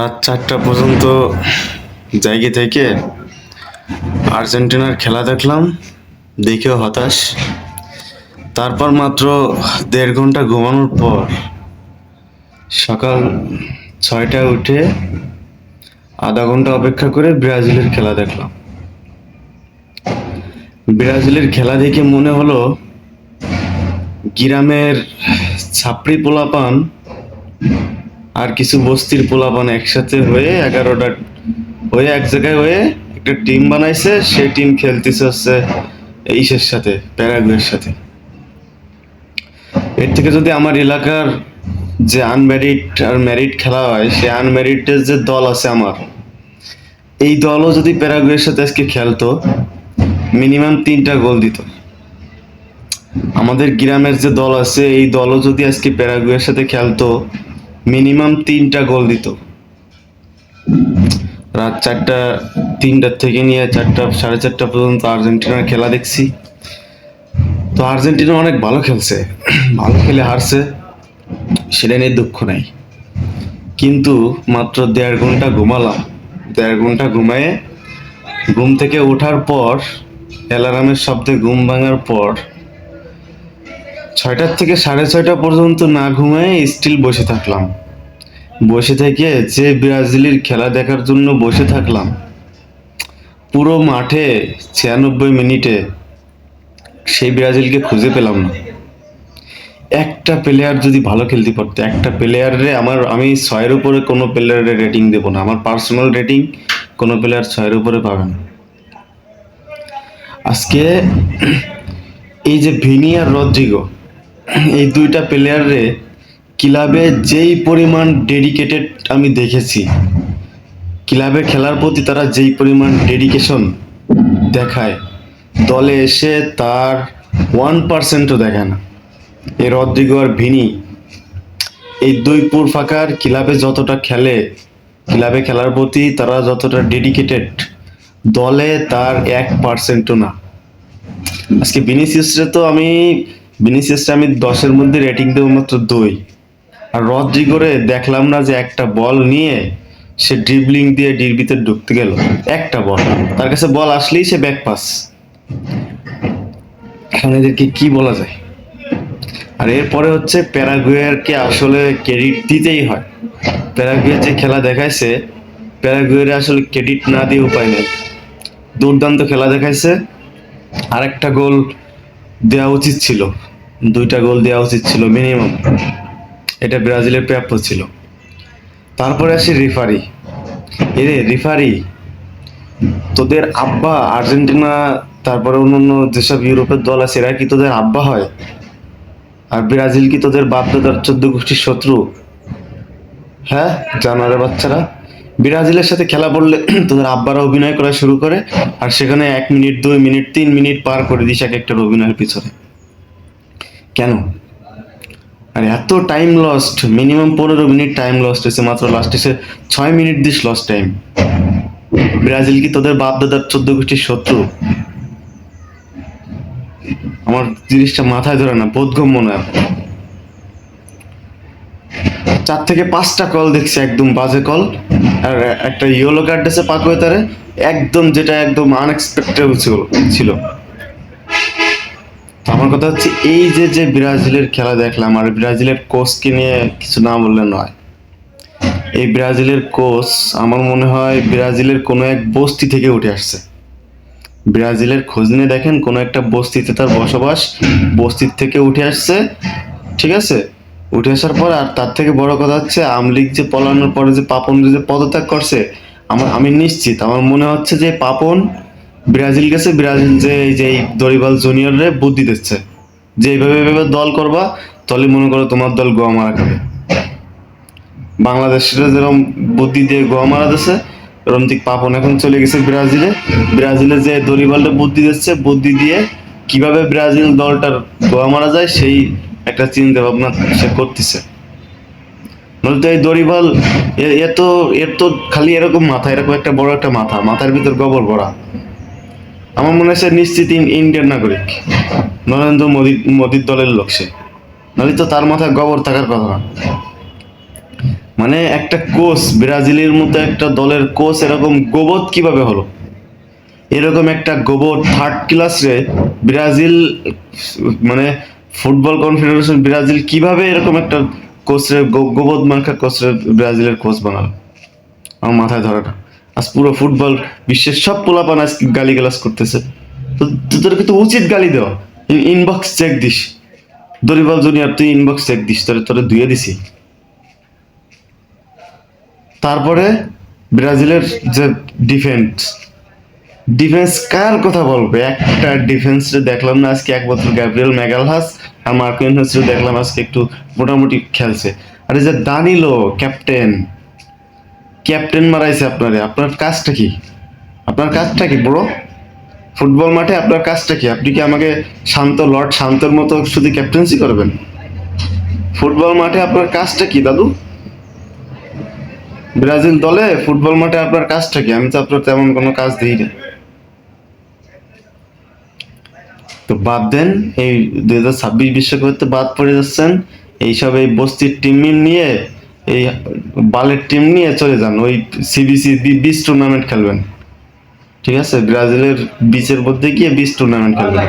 রাত চারটা পর্যন্ত জায়গা থেকে আর্জেন্টিনার খেলা দেখলাম, দেখেও হতাশ। তারপর মাত্র দেড় ঘণ্টা ঘুমানোর পর সকাল ছয়টায় উঠে আধা ঘণ্টা অপেক্ষা করে ব্রাজিলের খেলা দেখলাম। ব্রাজিলের খেলা দেখে মনে হলো গ্রামের ছাপড়ি পোলাপান আর কিছু বস্তির পোলাপান একসাথে হয়ে এগারোটা হয়ে এক জায়গায় হয়ে একটা টিম বানাইছে, সেই টিম খেলতেছে হচ্ছে এইসের সাথে, প্যারাগুয়ের সাথে। এর থেকে যদি আমার এলাকার যে আনম্যারিড আর ম্যারিড খেলা হয় সেই আনম্যারিডের যে দল আছে আমার, এই দলও যদি প্যারাগুয়ের সাথে আজকে খেলতো মিনিমাম তিনটা গোল দিত। আমাদের গ্রামের যে দল আছে, এই দলও যদি আজকে প্যারাগুয়ের সাথে খেলতো মিনিমাম তিনটা গোল দিত। রাত চারটা তিনটার থেকে নিয়ে চারটা, সাড়ে চারটা পর্যন্ত আর্জেন্টিনার খেলা দেখছি। তো আর্জেন্টিনা অনেক ভালো খেলছে, ভালো খেলে হারছে, সেটা নিয়ে দুঃখ নাই। কিন্তু মাত্র দেড় ঘণ্টা ঘুমালাম। দেড় ঘণ্টা ঘুমায়ে ঘুম থেকে ওঠার পর, অ্যালার্মের শব্দে ঘুম ভাঙার পর ছয়টার থেকে সাড়ে ছয়টা পর্যন্ত না ঘুমায় স্টিল বসে থাকলাম। বসে থেকে যে ব্রাজিলের খেলা দেখার জন্য বসে থাকলাম। পুরো মাঠে ছিয়ানব্বই মিনিটে সেই ব্রাজিলকে খুঁজে পেলাম না। একটা প্লেয়ার যদি ভালো খেলতে পারতো, একটা প্লেয়ারে আমার, আমি ছয়ের উপরে কোনো প্লেয়ারের রেটিং দেবো না। আমার পার্সোনাল রেটিং কোনো প্লেয়ার ছয়ের উপরে পাবে না। আজকে এই যে ভিনি আর রদ্রিগো এই দুইটা প্লেয়ারে ক্লাবে যেই পরিমাণ ডেডিকেটেড আমি দেখেছি, ক্লাবে খেলার প্রতি তারা যেই পরিমাণ ডেডিকেশন দেখায়, দলে এসে তার ওয়ান পার্সেন্টও দেখে না। এই রদ্রিগো আর ভিনি, এই দুই পুর ফাঁকার ক্লাবে যতটা খেলে, ক্লাবে খেলার প্রতি তারা যতটা ডেডিকেটেড দলে তার এক পার্সেন্টও না। আজকে বিনিসিয়াসরে তো আমি বিনিসিয়াসটা আমি দশের মধ্যে রেটিং দেবো মাত্র দুই। আর করে দেখলাম না যে একটা বল নিয়ে সে ড্রিবলিং দিয়ে ডিরবিতে ঢুকতে গেল। একটা বল। তার কাছে বল আসলেই সে ব্যাক পাস এখন এদেরকে কি বলা যায়? আর এরপরে হচ্ছে প্যারাগুয়েরকে আসলে ক্রেডিট দিতেই হয়। প্যারাগুয়ের যে খেলা দেখাইছে প্যারাগুয়ের আসলে ক্রেডিট না দিয়ে উপায় নেই। দুর্দান্ত খেলা দেখাইছে। আরেকটা গোল দেওয়া উচিত ছিল। দুইটা গোল দেওয়া উচিত ছিল মিনিমাম এটা ব্রাজিলের প্রাপ্য ছিল। তারপরে আসি রিফারি এরে রিফারি তোদের আব্বা আর্জেন্টিনা, তারপরে অন্যান্য যেসব ইউরোপের দল আছে, এরা কি তোদের আব্বা হয়? আর ব্রাজিল কি তোদের বাপ দাদার চোদ্দ গোষ্ঠীর শত্রু? হ্যাঁ জানোয়ারের বাচ্চারা। ব্রাজিলের সাথে খেলা পড়লে তোদের আব্বারা অভিনয় করা শুরু করে, আর সেখানে এক মিনিট, দুই মিনিট, তিন মিনিট পার করে দিস এক একটার অভিনয়ের পিছনে। কেন? আর এত টাইম লস্ট মিনিমাম পনেরো মিনিট টাইম লস্ট হয়েছে, মাত্র লাস্ট এসে ছয় minute this lost time Brazil কি তোদের বাপ দাদার চোদ্দ গোষ্ঠীর শত্রু? আমার জিনিসটা মাথায় ধরে না, বোধগম্য না। চার থেকে পাঁচটা কল দেখছি, একদম বাজে কল আর একটা ইয়েলো কার্ড আছে পাকুয়ে তারে, একদম যেটা একদম আনএক্সপেক্টেড ছিল। আমার কথা হচ্ছে, এই যে যে ব্রাজিলের খেলা দেখলাম, আর ব্রাজিলের কোচকে নিয়ে কিছু না বললে নয়। এই ব্রাজিলের কোচ, আমার মনে হয় ব্রাজিলের কোনো এক বস্তি থেকে উঠে আসছে। ব্রাজিলের খোঁজ নিয়ে দেখেন, কোনো একটা বস্তিতে তার বসবাস বস্তির থেকে উঠে আসছে, ঠিক আছে? উঠে আসার পর, আর তার থেকে বড় কথা হচ্ছে আমলিগ যে পলানোর পরে যে পাপন যে পদত্যাগ করছে, আমার, আমি নিশ্চিত, আমার মনে হচ্ছে যে পাপন ব্রাজিল গেছে, ব্রাজিল যে এই যে দরিবাল জুনিয়ররে বুদ্ধি দিচ্ছে। যে এইভাবে এইভাবে দল করবা, তাহলে মনে করো তোমার দল গোয়া মারা খাবে। বাংলাদেশের যেরকম বুদ্ধি দিয়ে গোয়া মারা দিচ্ছে এরকম ঠিক পাপন এখন চলে গেছে ব্রাজিলে। ব্রাজিলে যে দরিবালটা বুদ্ধি দিচ্ছে, বুদ্ধি দিয়ে কীভাবে ব্রাজিল দলটার গোয়া মারা যায়, সেই একটা চিন্তা ভাবনা সে করতেছে। নয়তো এই দরিবাল এ তো, এর তো খালি এরকম মাথা, এরকম একটা বড় একটা মাথা, মাথার ভিতর গোবর ভরা। আমার মনে সে নিশ্চিত ইন- ইন্ডিয়ান নাগরিক। নরেন্দ্র মোদী মোদীর দলের লোক সে। নাহলে তো তার মাথায় গোবর থাকার কথা না। মানে একটা কোচ, ব্রাজিলের মতো একটা দলের কোচ এরকম গোবত কীভাবে হলো? এরকম একটা গোবর থার্ড ক্লাসে ব্রাজিল মানে ফুটবল কনফেডারেশন ব্রাজিল কীভাবে এরকম একটা কোচের গোবদ মার্কা কোচের ব্রাজিলের কোচ বানালো? আমার মাথায় ধরে না। আজ পুরো ফুটবল বিশ্বের সব পোলাপান আজ গালি গালাজ করতেছে। তো তোদের কিন্তু উচিত গালি দেওয়া। Inbox check this. Dorival junior, তুই ইনবক্স চেক দিস। তোরে তোরে ধুয়ে দিছি। তারপরে ব্রাজিলের যে ডিফেন্স ডিফেন্স কার কথা বলবে? একটা ডিফেন্স দেখলাম না আজকে এক বছর গ্যাব্রিয়েল ম্যাগালহাস আর হাসরে দেখলাম আজকে একটু মোটামুটি খেলছে। আর এই যে দানিলো ক্যাপ্টেন ক্যাপ্টেন মারাইছে আপনারে। আপনার কাজটা কি? আপনার কাজটা কি বড় ফুটবল মাঠে আপনার কাজটা কি? আপনি কি আমাকে শান্ত লর্ড শান্তর মতো শুধু ক্যাপ্টেন্সি করবেন? ফুটবল মাঠে আপনার কাজটা কি, দাদু? ব্রাজিল দলে ফুটবল মাঠে আপনার কাজটা কি? আমি তো আপনার তেমন কোনো কাজ দিই না। তো বাদ দেন, এই দুই হাজার ছাব্বিশ বিশ্বকাপে বাদ পড়ে যাচ্ছেন। এইসব এই বস্তির টিম নিয়ে এই বালের টিম নিয়ে চলে যান, ওই সিবিসি বিচ টুর্নামেন্ট খেলবেন। ঠিক আছে? ব্রাজিলের বিচের মধ্যে গিয়ে বিচ টুর্নামেন্ট খেলবেন।